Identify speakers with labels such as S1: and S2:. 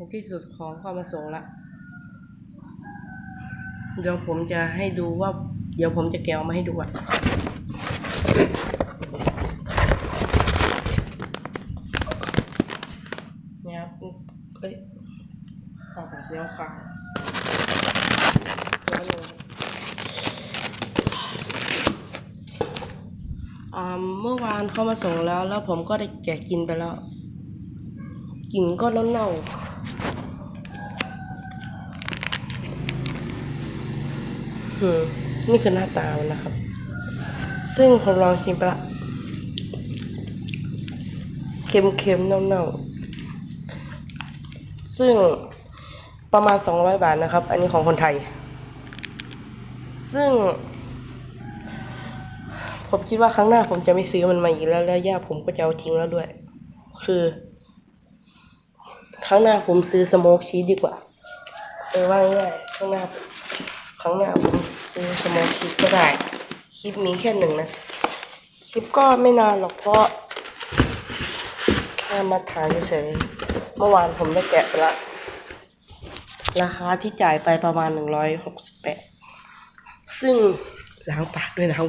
S1: ในที่สุดของก็มาส่งละเดี๋ยวผมจะให้ดูว่า เดี๋ยวผมจะแกะออกมาให้ดูอะเนี่ยครับเอ้ยฝากเสียวขาเดี๋ยวหนึ่งอ่าเมื่อวานเขามาส่งแล้ว แล้วผมก็ได้แกะกินไปแล้ว กลิ่นก็เน่าๆอืมนี่คือหน้าตามันนะครับ ซึ่งผมลองชิมไปละเค็มๆเน่าๆซึ่งประมาณสองร้อยบาทนะครับ อันนี้ของคนไทย ซึ่ง ผมคิดว่าครั้งหน้าผมจะไม่ซื้อมันมาอีกแล้ว แล้วย่าผมก็จะเอาทิ้งแล้วด้วย คือ ครั้งหน้าผมซื้อสโมกชีสดีกว่าเออว่าง่ายข้างหน้าผมครั้งหน้าผมซื้อสโมอคลิปก็ได้ คลิปมีแค่หนึ่งนะ คลิปก็ไม่นานหรอกเพราะแค่มาถ่ายเฉยๆเมื่อวานผมได้แกะไปละ ราคาที่จ่ายไปประมาณหนึ่งร้อยหกสิบแปดซึ่งล้างปากด้วยนะครับ